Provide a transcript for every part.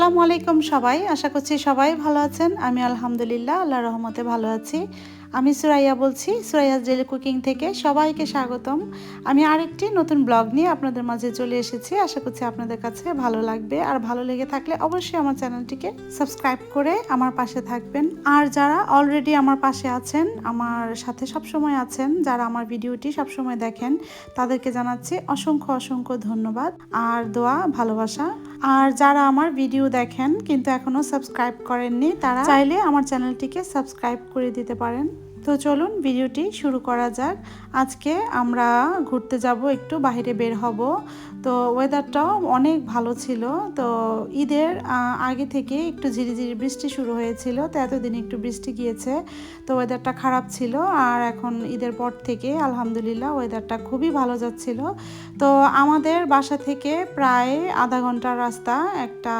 আসসালামু আলাইকুম সবাই। আশা করছি সবাই ভালো আছেন। আমি আলহামদুলিল্লাহ আল্লাহ রহমতে ভালো আছি। আমি সুরাইয়া বলছি সুরাইয়া ডেলি কুকিং থেকে সবাইকে স্বাগতম। আমি আরেকটি নতুন ব্লগ নিয়ে আপনাদের মাঝে চলে এসেছি। আশা করছি আপনাদের কাছে ভালো লাগবে। আর ভালো লেগে থাকলে অবশ্যই আমার চ্যানেলটিকে সাবস্ক্রাইব করে আমার পাশে থাকবেন। আর যারা অলরেডি আমার পাশে আছেন, আমার সাথে সবসময় আছেন, যারা আমার ভিডিওটি সবসময় দেখেন, তাদেরকে জানাচ্ছি অসংখ্য অসংখ্য ধন্যবাদ আর দোয়া, ভালোবাসা। আর যারা আমার ভিডিও দেখেন, কিন্তু এখনও সাবস্ক্রাইব করেননি, তারা চাইলে আমার চ্যানেলটিকে সাবস্ক্রাইব করে দিতে পারেন। তো চলুন ভিডিওটি শুরু করা যাক। আজকে আমরা ঘুরতে যাব, একটু বাইরে বের হব। তো ওয়েদারটাও অনেক ভালো ছিল। তো ঈদের আগে থেকে একটু ঝিরিঝিরি বৃষ্টি শুরু হয়েছিল, তো এতদিন একটু বৃষ্টি গিয়েছে। তো ওয়েদারটা খারাপ ছিল, আর এখন ঈদের পর থেকে আলহামদুলিল্লাহ ওয়েদারটা খুবই ভালো যাচ্ছিল। তো আমাদের বাসা থেকে প্রায় আধা ঘণ্টার রাস্তা একটা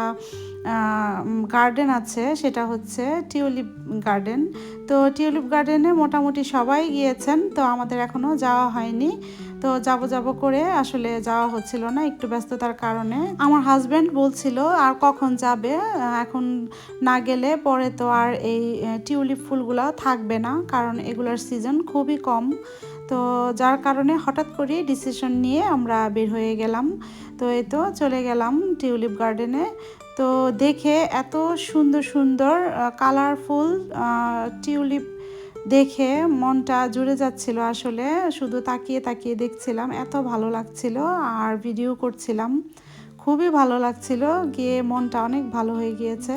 গার্ডেন আছে, সেটা হচ্ছে টিউলিপ গার্ডেন তো টিউলিপ গার্ডেনে মোটামুটি সবাই গিয়েছেন, তো আমাদের এখনও যাওয়া হয়নি। তো যাব যাব করে আসলে যাওয়া হচ্ছিল না, একটু ব্যস্ততার কারণে। আমার হাজব্যান্ড বলছিল, আর কখন যাবে? এখন না গেলে পরে তো আর এই টিউলিপ ফুলগুলো থাকবে না, কারণ এগুলোর সিজন খুবই কম। তো যার কারণে হঠাৎ করে ডিসিশন নিয়ে আমরা বের হয়ে গেলাম। তো এই তো চলে গেলাম টিউলিপ গার্ডেনে তো দেখে এত সুন্দর সুন্দর কালারফুল টিউলিপ দেখে মনটা জুড়ে যাচ্ছিল আসলে। শুধু তাকিয়ে তাকিয়ে দেখছিলাম, এত ভালো লাগছিল। আর ভিডিও করছিলাম। খুবই ভালো লাগছিল, গিয়ে মনটা অনেক ভালো হয়ে গিয়েছে।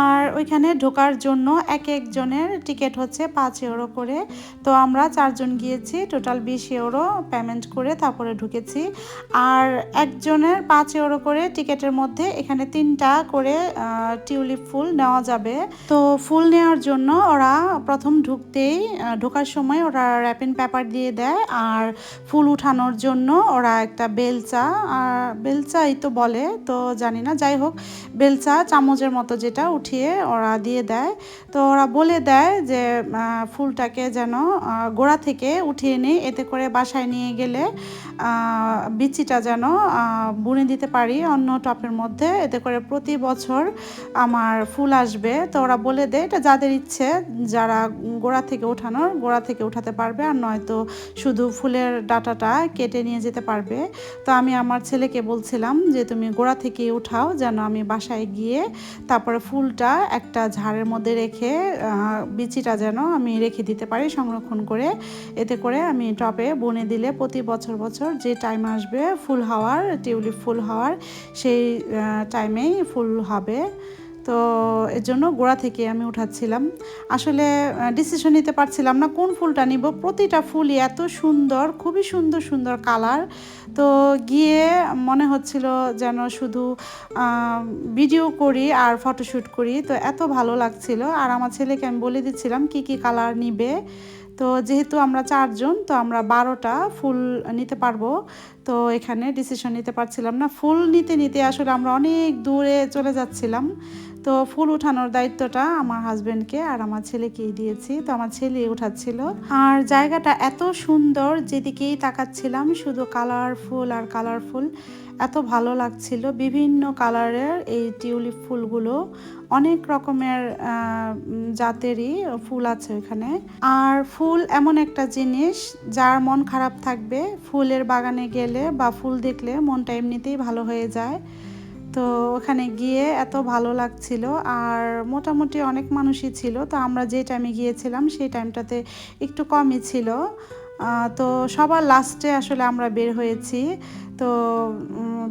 আর ওইখানে ঢোকার জন্য এক একজনের টিকিট হচ্ছে পাঁচ ইউরো করে। তো আমরা চারজন গিয়েছি টোটাল বিশ ইউরো পেমেন্ট করে তারপরে ঢুকেছি। আর একজনের পাঁচ ইউরো করে টিকিটের মধ্যে এখানে তিনটা করে টিউলিপ ফুল নেওয়া যাবে। তো ফুল নেওয়ার জন্য ওরা প্রথম ঢুকতেই ঢোকার সময় ওরা র্যাপিং পেপার দিয়ে দেয়। আর ফুল উঠানোর জন্য ওরা একটা বেলচা আর বেলচাই তো বলে, তো জানি না, যাই হোক, বেলচা, চামচের মতো যেটা উঠিয়ে ওরা দিয়ে দেয়। তো ওরা বলে দেয় যে ফুলটাকে যেন গোড়া থেকে উঠিয়ে নিই, এতে করে বাসায় নিয়ে গেলে বিচিটা যেন বুনে দিতে পারি অন্য টপের মধ্যে। এতে করে প্রতি বছর আমার ফুল আসবে। তো ওরা বলে দেয়, এটা যাদের ইচ্ছে, যারা গোড়া থেকে ওঠানোর, গোড়া থেকে উঠাতে পারবে। আর নয়তো শুধু ফুলের ডাটাটা কেটে নিয়ে যেতে পারবে। তো আমি আমার ছেলেকে বলছিলাম যে তুমি গোড়া থেকে উঠাও যেন আমি বাসায় গিয়ে তারপরে ফুলটা একটা ঝাড়ের মধ্যে রেখে বিচিটা যেন আমি রেখে দিতে পারি সংরক্ষণ করে। এতে করে আমি টপে বনে দিলে প্রতি বছর বছর যে টাইম আসবে ফুল হওয়ার, টিউলিপ ফুল হওয়ার, সেই টাইমেই ফুল হবে। তো এর জন্য গোড়া থেকে আমি উঠাচ্ছিলাম। আসলে ডিসিশন নিতে পারছিলাম না কোন ফুলটা নিব। প্রতিটা ফুলই এত সুন্দর, খুবই সুন্দর সুন্দর কালার তো গিয়ে মনে হচ্ছিল যেন শুধু ভিডিও করি আর ফটোশ্যুট করি। তো এত ভালো লাগছিল। আর আমার ছেলেকে আমি বলে দিচ্ছিলাম কি কি কালার নিবে। তো যেহেতু আমরা চারজন, তো আমরা বারোটা ফুল নিতে পারব। তো এখানে ডিসিশন নিতে পারছিলাম না। ফুল নিতে নিতে আসলে আমরা অনেক দূরে চলে যাচ্ছিলাম। তো ফুল উঠানোর দায়িত্বটা আমার হাজব্যান্ডকে আর আমার ছেলেকেই দিয়েছি। তো আমার ছেলে উঠাচ্ছিল। আর জায়গাটা এত সুন্দর যেদিকেই তাকাচ্ছিলাম, শুধু কালারফুল আর কালারফুল এত ভালো লাগছিল। বিভিন্ন কালারের এই টিউলিপ ফুলগুলো অনেক রকমের জাতেরই ফুল আছে ওখানে। আর ফুল এমন একটা জিনিস, যার মন খারাপ থাকবে, ফুলের বাগানে গেলে বা ফুল দেখলে মনটা এমনিতেই ভালো হয়ে যায়। তো ওখানে গিয়ে এত ভালো লাগছিল আর মোটামুটি অনেক মানুষই ছিল। তো আমরা যে টাইমে গিয়েছিলাম সেই টাইমটাতে একটু কমই ছিল। তো সবার লাস্টে আসলে আমরা বের হয়েছি। তো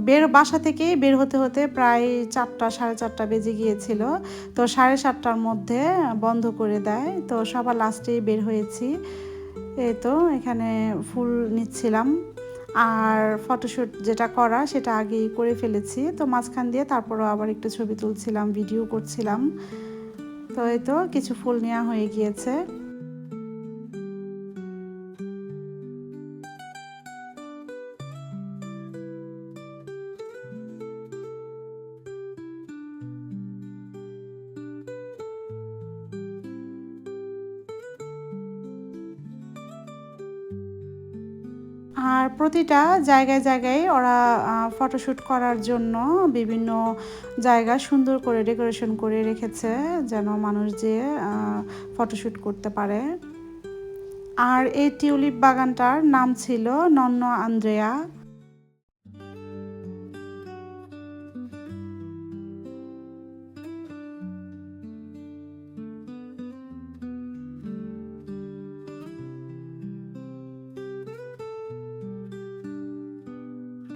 বের, বাসা থেকেই বের হতে হতে প্রায় চারটা, সাড়ে চারটা বেজে গিয়েছিল। তো সাড়ে সাতটার মধ্যে বন্ধ করে দেয়। তো সবার লাস্টেই বের হয়েছি। এই তো এখানে ফুল নিচ্ছিলাম। আর ফটোশ্যুট যেটা করা, সেটা আগেই করে ফেলেছি। তো মাঝখান দিয়ে তারপরও আবার একটু ছবি তুলছিলাম ভিডিও করছিলাম। তো এই তো কিছু ফুল নেওয়া হয়ে গিয়েছে। আর প্রতিটা জায়গায় জায়গায় ওরা ফটোশ্যুট করার জন্য বিভিন্ন জায়গা সুন্দর করে ডেকোরেশন করে রেখেছে যেন মানুষ যে ফটোশ্যুট করতে পারে। আর এই টিউলিপ বাগানটার নাম ছিল নন্ন আন্দ্রেয়া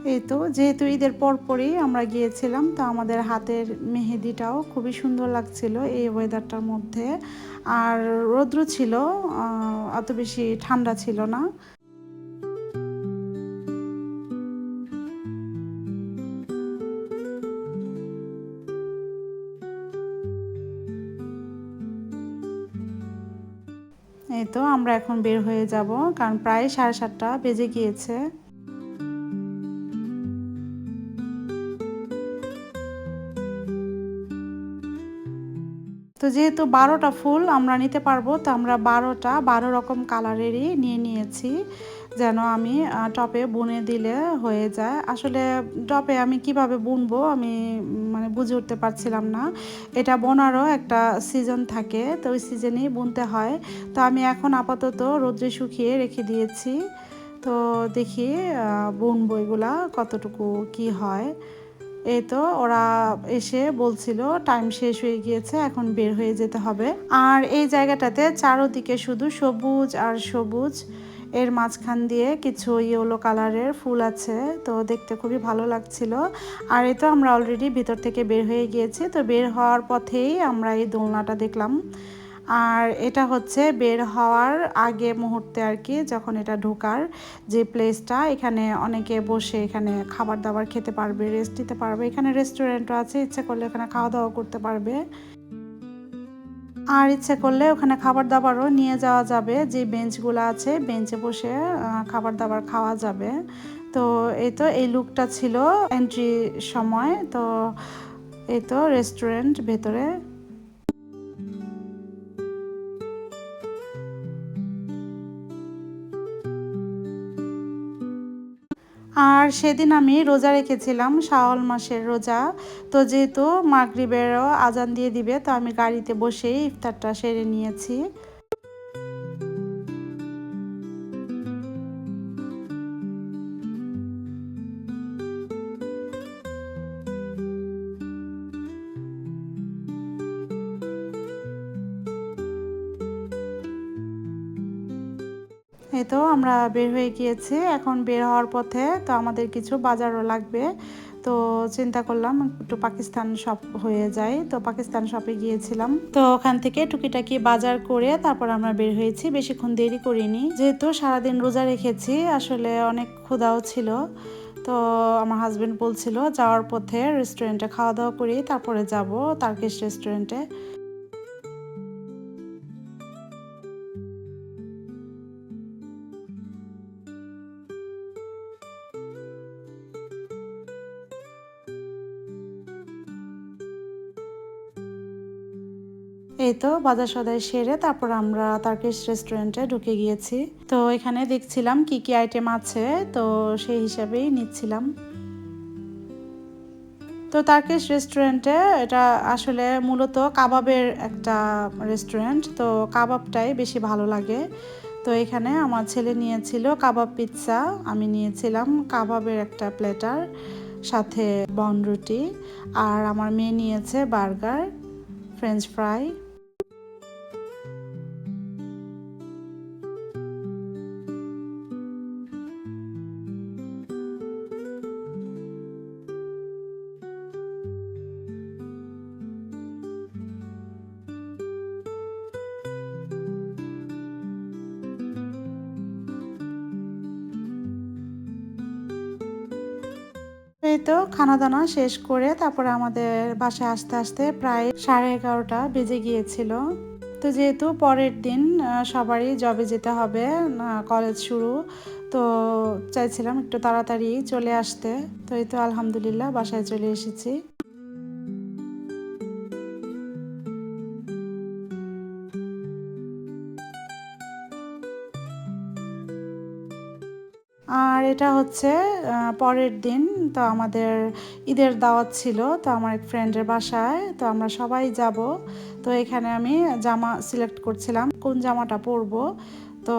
এই তো, যেহেতু ঈদের পরপরই আমরা গিয়েছিলাম, তো আমাদের হাতের মেহেদিটাও খুবই সুন্দর লাগছিল এই ওয়েদারটার মধ্যে। আর রৌদ্র ছিল অত বেশি ঠান্ডা ছিল না। এই তো, আমরা এখন বের হয়ে যাব, কারণ প্রায় সাড়ে সাতটা বেজে গিয়েছে। তো যেহেতু বারোটা ফুল আমরা নিতে পারব, তো আমরা বারোটা, বারো রকম কালারেরই নিয়ে নিয়েছি, যেন আমি টপে বুনে দিলে হয়ে যায়। আসলে টপে আমি কীভাবে বুনবো আমি মানে বুঝে উঠতে পারছিলাম না। এটা বোনারও একটা সিজন থাকে, তো ওই সিজনেই বুনতে হয়। তো আমি এখন আপাতত রোদ্রে শুকিয়ে রেখে দিয়েছি। তো দেখি বুনবো এগুলা কতটুকু কি হয়। এই তো, ওরা এসে বলছিল টাইম শেষ হয়ে গিয়েছে, এখন বের হয়ে যেতে হবে। আর এই জায়গাটাতে চারোদিকে শুধু সবুজ আর সবুজ, এর মাঝখান দিয়ে কিছু ইয়েলো কালারের ফুল আছে, তো দেখতে খুবই ভালো লাগছিল। আর এই তো আমরা অলরেডি ভিতর থেকে বের হয়ে গিয়েছি, তো বের হওয়ার পথেই আমরা এই দোলনাটা দেখলাম। আর এটা হচ্ছে বের হওয়ার আগে মুহূর্তে আর কি, যখন এটা ঢোকার যে প্লেসটা এখানে অনেকে বসে এখানে খাবার দাবার খেতে পারবে রেস্ট নিতে পারবে, এখানে রেস্টুরেন্টও আছে, ইচ্ছে করলে এখানে খাওয়া দাওয়া করতে পারবে। আর ইচ্ছে করলে ওখানে খাবার দাবারও নিয়ে যাওয়া যাবে, যে বেঞ্চগুলো আছে বেঞ্চে বসে খাবার দাবার খাওয়া যাবে। তো এই তো এই লুকটা ছিল এন্ট্রি সময়, তো এই তো রেস্টুরেন্ট ভেতরে আর সেদিন আমি রোজা রেখেছিলাম, শাওয়াল মাসের রোজা। তো যেহেতু মাগরিবেরও আজান দিয়ে দিবে, তো আমি গাড়িতে বসেই ইফতারটা সেরে নিয়েছি। আমরা বের হয়ে গিয়েছি, এখন বের হওয়ার পথে তো আমাদের কিছু বাজারও লাগবে। তো চিন্তা করলাম একটু পাকিস্তান শপ হয়ে যায় তো পাকিস্তান শপে গিয়েছিলাম। তো ওখান থেকে টুকিটাকি বাজার করে তারপর আমরা বের হয়েছি, বেশিক্ষণ দেরি করিনি। যেহেতু সারাদিন রোজা রেখেছি, আসলে অনেক ক্ষুধাও ছিল। তো আমার হাজব্যান্ড বলছিল, যাওয়ার পথে রেস্টুরেন্টে খাওয়া দাওয়া করি, তারপরে যাব, তার্কিশ রেস্টুরেন্টে এই তো বাজার সদাই সেরে তারপর আমরা তার্কিশ রেস্টুরেন্টে ঢুকে গিয়েছি। তো এখানে দেখছিলাম কি কি আইটেম আছে, তো সেই হিসাবেই নিচ্ছিলাম। তো তার্কিশ রেস্টুরেন্টে এটা আসলে মূলত কাবাবের একটা রেস্টুরেন্ট, তো কাবাবটাই বেশি ভালো লাগে। তো এখানে আমার ছেলে নিয়েছিল কাবাব পিৎজা, আমি নিয়েছিলাম কাবাবের একটা প্লেটার, সাথে বনরুটি আর আমার মেয়ে নিয়েছে বার্গার, ফ্রেঞ্চ ফ্রাই। এই তো খানা দানা শেষ করে তারপরে আমাদের বাসায় আসতে আসতে প্রায় সাড়ে এগারোটা বেজে গিয়েছিল। তো যেহেতু পরের দিন সবারই জবে যেতে হবে কলেজ শুরু, তো চাইছিলাম একটু তাড়াতাড়ি চলে আসতে। তো এই তো আলহামদুলিল্লাহ বাসায় চলে এসেছি। আর এটা হচ্ছে পরের দিন, তো আমাদের ঈদের দাওয়াত ছিল, তো আমার এক ফ্রেন্ডের বাসায়, তো আমরা সবাই যাব। তো এখানে আমি জামা সিলেক্ট করছিলাম, কোন জামাটা পরবো। তো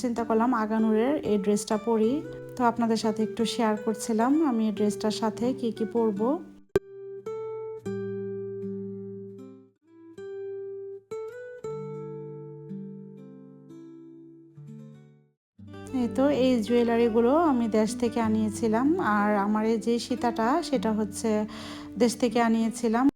চিন্তা করলাম আগানুরের এই ড্রেসটা পরি। তো আপনাদের সাথে একটু শেয়ার করছিলাম, আমি এই ড্রেসটার সাথে কি কি পরবো। তো এই জুয়েলারিগুলো আমি দেশ থেকে আনিয়েছিলাম। আর আমার এই যে সীতাটা, সেটা হচ্ছে দেশ থেকে আনিয়েছিলাম।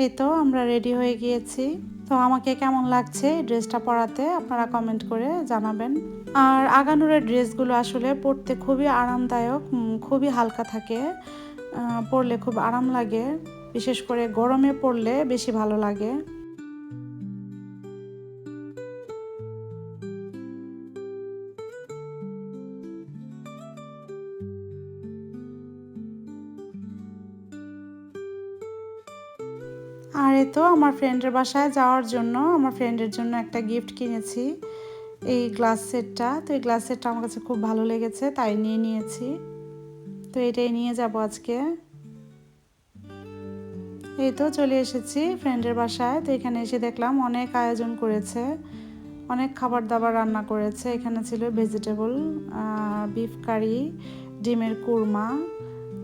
এই তো, আমরা রেডি হয়ে গিয়েছি। তো আমাকে কেমন লাগছে এই ড্রেসটা পরাতে? আপনারা কমেন্ট করে জানাবেন। আর আগানুরের ড্রেসগুলো আসলে পরতে খুবই আরামদায়ক খুবই হালকা থাকে। পরলে খুব আরাম লাগে। বিশেষ করে গরমে পরলে বেশি ভালো লাগে। এ তো আমার ফ্রেন্ডের বাসায় যাওয়ার জন্য, আমার ফ্রেন্ডের জন্য একটা গিফট কিনেছি, এই গ্লাস সেটটা তো এই গ্লাস সেটটা আমার কাছে খুব ভালো লেগেছে, তাই নিয়ে নিয়েছি। তো এটাই নিয়ে যাব আজকে। এই তো চলে এসেছি ফ্রেন্ডের বাসায়। তো এখানে এসে দেখলাম অনেক আয়োজন করেছে, অনেক খাবার দাবার রান্না করেছে। এখানে ছিল ভেজিটেবল বিফ কারি ডিমের কুরমা,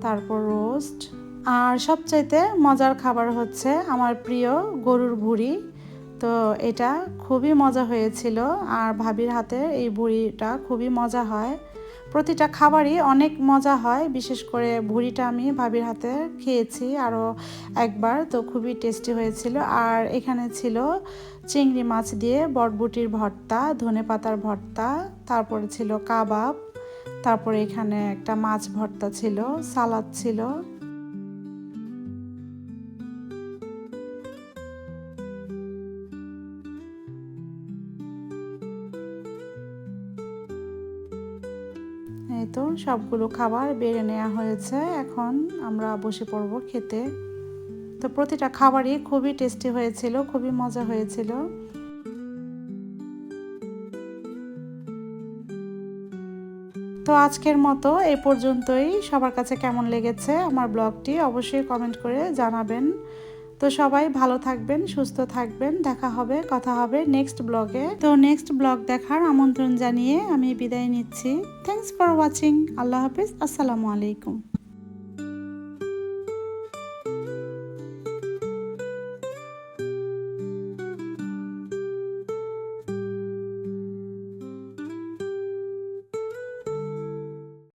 তারপর রোস্ট আর সবচাইতে মজার খাবার হচ্ছে আমার প্রিয় গরুর ভুড়ি। তো এটা খুবই মজা হয়েছিল আর ভাবির হাতে এই ভুড়িটা খুবই মজা হয়। প্রতিটা খাবারই অনেক মজা হয়, বিশেষ করে ভুড়িটা আমি ভাবির হাতে খেয়েছি আরও একবার, তো খুবই টেস্টি হয়েছিল। আর এখানে ছিল চিংড়ি মাছ দিয়ে বটবুটির ভর্তা, ধনে পাতার ভর্তা, তারপরে ছিল কাবাব, তারপরে এখানে একটা মাছ ভর্তা ছিল, সালাদ ছিল। এই তো সবগুলো খাবার বেড়ে নেওয়া হয়েছে। এখন আমরা বসে পড়ব খেতে। তো প্রতিটা খাবারই খুবই টেস্টি হয়েছিল, খুবই মজা হয়েছিল। তো আজকের মতো এই পর্যন্তই। সবার কাছে কেমন লেগেছে আমার ব্লগটি অবশ্যই কমেন্ট করে জানাবেন। তো সবাই ভালো থাকবেন, সুস্থ থাকবেন। দেখা হবে, কথা হবে নেক্সট ব্লগে তো নেক্সট ব্লগ দেখার আমন্ত্রণ জানিয়ে আমি বিদায় নিচ্ছি। থ্যাংকস ফর ওয়াচিং আল্লাহ হাফিজ। আসসালামু আলাইকুম।